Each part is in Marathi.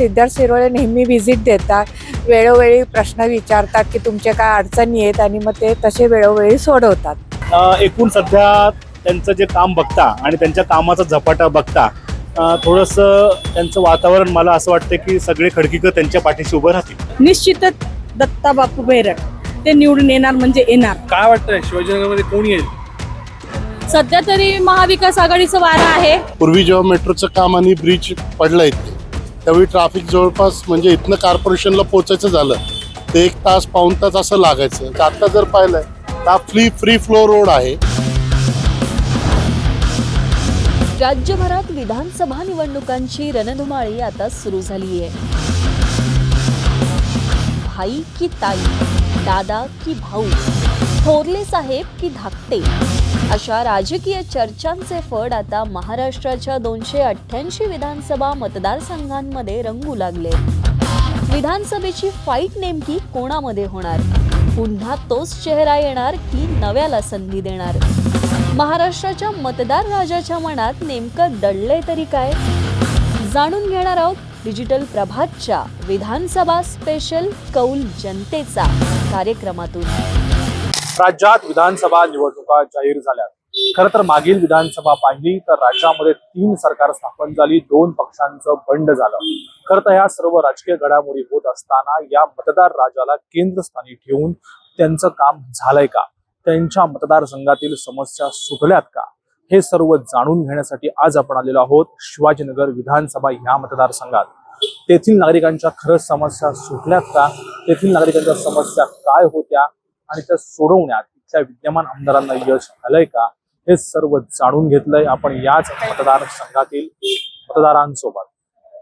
सिद्धार्थ शिरोळे नेहमी व्हिजिट देतात. वेळोवेळी प्रश्न विचारतात की तुमचे काय अडचणी आहेत आणि मग ते तसे वेळोवेळी सोडवतात. एकूण सध्या त्यांचं जे काम बघता आणि त्यांच्या कामाचा झपाटा बघता थोडंसं त्यांचं वातावरण मला असं वाटतं की सगळे खडकीकर त्यांच्या पाठीशी उभं राहतील. निश्चितच दत्ता बापू बैरट ते निवडून येणार म्हणजे येणार. काय वाटतंय? शिवाजीनगरमध्ये कोण येईल? सध्या तरी महाविकास आघाडीचं वारं आहे. पूर्वी जेव्हा मेट्रोचं काम आणि ब्रिज पडलं इथे त्यावेळी ट्रॅफिक जवळपास म्हणजे इथनं कॉर्पोरेशनला पोचायचं झालं ते एक तास पाऊण तास असं लागायचं. तर जर पाहिलं तर हा फ्री फ्री फ्लो रोड आहे. राज्यभरात विधानसभा निवडणुकांची रणधुमाळी आता सुरू झाली आहे भाई की ताई दादा की भाऊ थोरले साहेब की धाकटे. अशा राजकीय चर्चांचे फड आता महाराष्ट्राच्या दोनशे अठ्ठ्याऐंशी विधानसभा मतदारसंघांमध्ये रंगू लागले. विधानसभेची फाईट नेमकी कोणामध्ये होणार? पुन्हा तोच चेहरा येणार की नव्याला संधी देणार? महाराष्ट्राच्या मतदार राजाच्या मनात नेमकं दडलंय तरी काय? जाणून घेणार आहोत डिजिटल प्रभातच्या विधानसभा स्पेशल कौल जनतेचा कार्यक्रमातून. राज्यात विधानसभा निवडणुका जाहीर झाल्या. खर तर मागील विधानसभा पाहिली तर राज्यामध्ये तीन सरकार स्थापन झाली दोन पक्षांचं बंड झालं. खर तर ह्या सर्व राजकीय घडामोडी होत असताना या मतदार राजाला केंद्रस्थानी ठेवून त्यांचं काम झालंय का? त्यांच्या मतदारसंघातील समस्या सुटल्यात का? हे सर्व जाणून घेण्यासाठी आज आपण आलेलो आहोत शिवाजीनगर विधानसभा ह्या मतदारसंघात तेथील नागरिकांच्या खरंच समस्या सुटल्यात का? तेथील नागरिकांच्या समस्या काय होत्या? आणि त्या सोडवण्यात इथल्या विद्यमान आमदारांना यश आलंय का? हे सर्व जाणून घेतलंय आपण याच मतदारसंघातील मतदारांसोबत.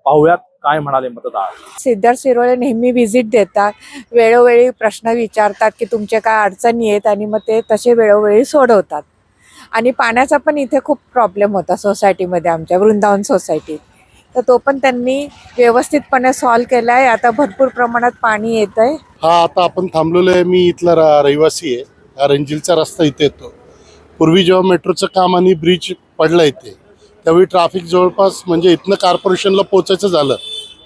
पाहुयात काय म्हणाले मतदार? सिद्धार्थ शिरोळे नेहमी व्हिजिट देतात. वेळोवेळी प्रश्न विचारतात की तुमचे काय अडचणी आहेत आणि मग ते तसे वेळोवेळी सोडवतात. आणि पाण्याचा पण इथे खूप प्रॉब्लेम होता सोसायटीमध्ये आमच्या वृंदावन सोसायटीत तर तो पण त्यांनी व्यवस्थितपणे सॉल्व केला आहे आता भरपूर प्रमाणात पाणी येत आहे हा आता आपण थांबलेलो आहे. मी इथला रहिवासी आहे. हा रंजिलचा रस्ता इथे येतो. पूर्वी जेव्हा मेट्रोचं काम आणि ब्रिज पडलं इथे त्यावेळी ट्रॅफिक जवळपास म्हणजे इथनं कॉर्पोरेशनला पोचायचं झालं.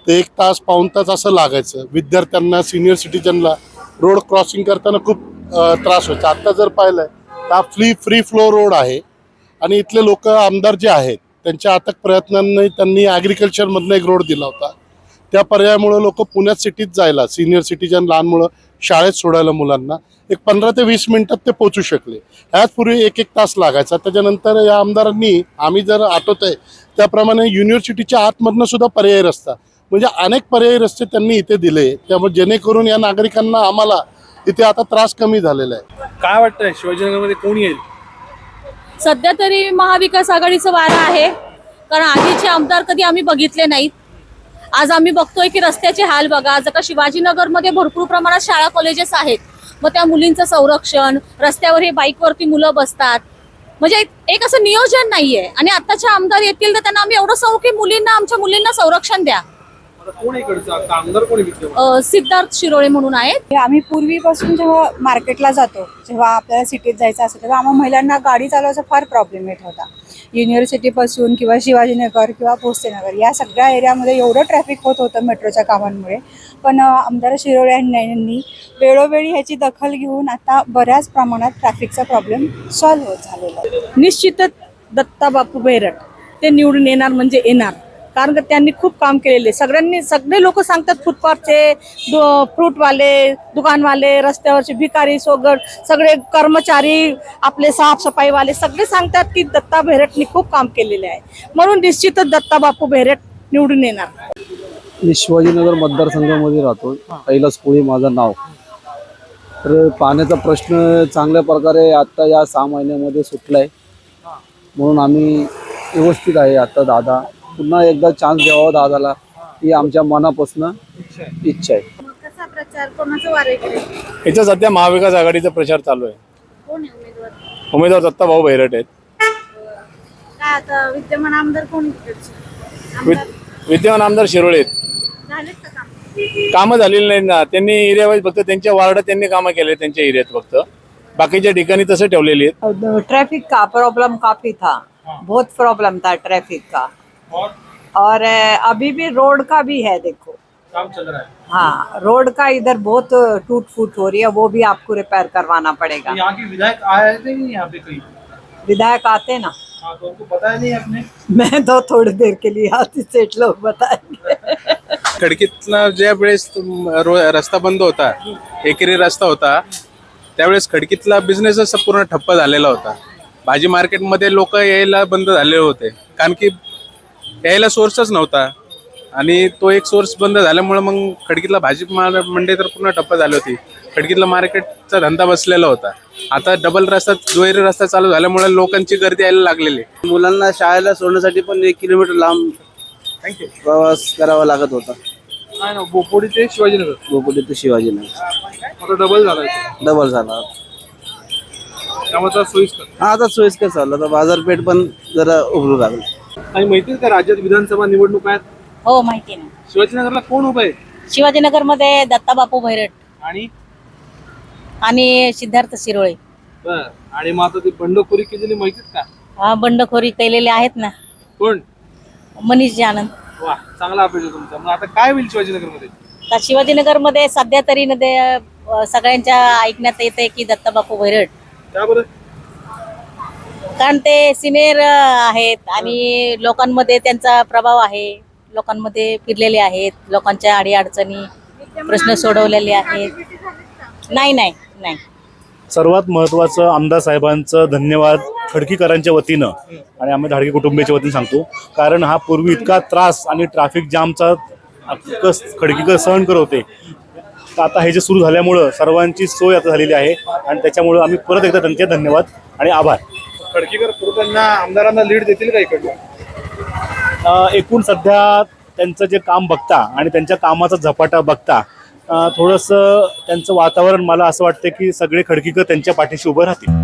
ते एक तास पाऊण तास असं लागायचं. विद्यार्थ्यांना सिनियर सिटीजनला रोड क्रॉसिंग करताना खूप त्रास व्हायचा. आत्ता जर पाहिलं तर हा फ्री फ्री फ्लो रोड आहे. आणि इथले लोक आमदार जे आहेत त्यांच्या अथक प्रयत्नांनी त्यांनी ॲग्रिकल्चरमधनं एक रोड दिला होता. त्या पर्यायामुळे लोक पुण्यात सिटीत जायला सिनियर सिटीजन लहान मुलं शाळेत सोडायला मुलांना एक पंधरा ते वीस मिनिटात ते पोचू शकले. ह्याच पूर्वी एक एक तास लागायचा. त्याच्यानंतर या आमदारांनी आम्ही जर आठवत आहे त्याप्रमाणे युनिव्हर्सिटीच्या आतमधनं सुद्धा पर्यायी रस्ता म्हणजे अनेक पर्यायी रस्ते त्यांनी इथे दिले. त्यामुळे जेणेकरून या नागरिकांना आम्हाला इथे आता त्रास कमी झालेला आहे. काय वाटतंय? शिवाजीनगरमध्ये कोण येईल? सध्या तरी महाविकास आघाडीचं वारं आहे. कारण आधीचे आमदार कधी आम्ही बघितले नाहीत. आज आम्ही बघतोय की रस्त्याचे हाल बघा. जर का शिवाजीनगरमध्ये भरपूर प्रमाणात शाळा कॉलेजेस आहेत. मग त्या मुलींचं संरक्षण रस्त्यावर हे बाईकवरती मुलं बसतात. म्हणजे एक- असं नियोजन नाहीये. आणि आत्ताच्या आमदार येतील तर त्यांना आम्ही एवढं सांगू की मुलींना आमच्या मुलींना संरक्षण द्या. कोण इकडचा? कोण अं, सिद्धार्थ शिरोळे म्हणून आहेत. आम्ही पूर्वीपासून जेव्हा मार्केटला जातो जेव्हा आपल्याला सिटीत जायचं असतं तेव्हा आम्हा महिलांना गाडी चालवायचा फार प्रॉब्लेम येत होता. युनिव्हर्सिटीपासून किंवा शिवाजीनगर किंवा भोसलेनगर या सगळ्या एरियामध्ये एवढं ट्रॅफिक होत होतं मेट्रोच्या कामांमुळे. पण अं, आमदार शिरोळे यांनी वेळोवेळी ह्याची दखल घेऊन आता बऱ्याच प्रमाणात ट्रॅफिकचा प्रॉब्लेम सॉल्व्ह होत झालेला आहे. निश्चितच दत्ता बापू बैरट ते निवडून येणार म्हणजे येणार. कारण का त्यांनी खूप काम केलेले. सगळ्यांनी सगळे लोक सांगतात फुटपाथचे फ्रूटवाले दुकानवाले रस्त्यावरचे भिकारी सोगड सगळे कर्मचारी आपले साफसफाईवाले सगळे सांगतात की दत्ता बैरटनी खूप काम केलेले आहे. म्हणून निश्चितच दत्ता बापू बैरट निवडून येणार. मी शिवाजीनगर मतदारसंघामध्ये राहतो. कैलास कोळी माझं नाव. तर पाण्याचा प्रश्न चांगल्या प्रकारे आता या सहा महिन्यामध्ये सुटला आहे म्हणून आम्ही व्यवस्थित आहे. आता दादा पुन्हा एकदा चान्स द्यावा दादाला. ही आमच्या मनापासून इच्छा आहे. कसा प्रचार? कोणाचा वारे इथं सध्या महाविकास आघाडीचा प्रचार चालू आहे. कोण उमेदवार? उमेदवार दत्ता भाऊ बैरट आहेत. काय आता विद्यमान आमदार कोण विद- विद्यमान आमदार शिरोळे आहेत. झालेत का काम? कामं झालेली नाहीत ना. त्यांनी एरिया वाईज फक्त त्यांच्या वार्डात त्यांनी कामं केले त्यांच्या एरियात फक्त. बाकीच्या ठिकाणी तसं ठेवलेली आहेत. ट्रैफिक का? प्रॉब्लम काफी था. बहुत प्रॉब्लम था ट्रैफिक का? और अभी भी रोड का भी है देखो। काम चल रहा है। हाँ रोड का इधर बहुत टूट फूट हो रही है वो भी आपको रिपेयर करवाना पड़ेगा। यहाँ के विधायक आए थे नहीं यहाँ पे कहीं? विधायक आते ना। हाँ तो उनको पता है नहीं आपने मैं तो थोड़ी देर के लिए आती सेठ लोग बताएँगे। खडकीतला ज्या वेळेस रस्ता बंद होता एकेरी रस्ता होता त्यावेळेस खडकीतला बिझनेसच पूर्ण ठप्प झालेला होता. भाजी मार्केटमध्ये लोक यायला बंद झालेले होते. कारण की यायला सोर्सच नव्हता. आणि तो एक सोर्स बंद झाल्यामुळे मग खडकीतला भाजी मार- मंडई तर पूर्ण ठप्प झाली होती. खडकीतला मार्केटचा धंदा बसलेला होता. आता डबल रस्ता दुहेरी रस्ता चालू झाल्यामुळे लोकांची गर्दी यायला लागलेली. मुलांना शाळेला सोडण्यासाठी पण एक किलोमीटर लांब प्रवास करावा लागत होता. बोपोडी ते शिवाजीनगर. गोपुटी ते शिवाजीनगर. आता डबल झाला. डबल झाला. त्यामुळे सोयीस्कर. हा आता सोयीस्कर चाललं. आता बाजारपेठ पण जरा उभरू लागली. आणि माहिती का राज्यात विधानसभा निवडणूक आहेत? हो माहिती ना. शिवाजीनगरला कोण उभं आहे? शिवाजीनगरमध्ये दत्ताबापू भैरट. आणि? आणि सिद्धार्थ शिरोळे. बर. आणि मग आता ती बंडखोरी केलेली माहितीत का? हा बंडखोरी केलेले आहेत ना. कोण? मनीष जानंद वा चांगला अभ्यास आहे तुमचा. मग आता काय होईल शिवाजीनगरमध्ये? तर शिवाजीनगरमध्ये सध्या तरी न ते अ, सगळ्यांच्या ऐकण्यात येते की दत्ताबापू भैरट. त्याबद्दल कारण ते सिनियर आहेत आणि लोकांमध्ये त्यांचा प्रभाव आहे. लोकांमध्ये फिरलेले आहेत. लोकांच्या अडीअडचणी प्रश्न सोडवलेले आहेत. नाही नाही नाही. सर्वात महत्त्वाचं आमदार साहेबांचं धन्यवाद खडकीकरांच्या वतीनं आणि आम्ही धाडके कुटुंबियाच्या वतीनं सांगतो. कारण हा पूर्वी इतका त्रास आणि ट्रॅफिक जामचा कस खडकीकर सहन करत होते. तर आता हे जे सुरू झाल्यामुळं सर्वांची सोय आता झालेली आहे आणि त्याच्यामुळं आम्ही परत एकदा त्यांचे धन्यवाद आणि आभार. खडकीकर त्यांना आमदारांना लीड देतील का इकडनं? एकूण सध्या त्यांचं जे काम बघता आणि त्यांच्या कामाचा झपाटा बघता थोडंसं त्यांचं वातावरण मला असं वाटतं की सगळे खडकीकर त्यांच्या पाठीशी उभं राहतील.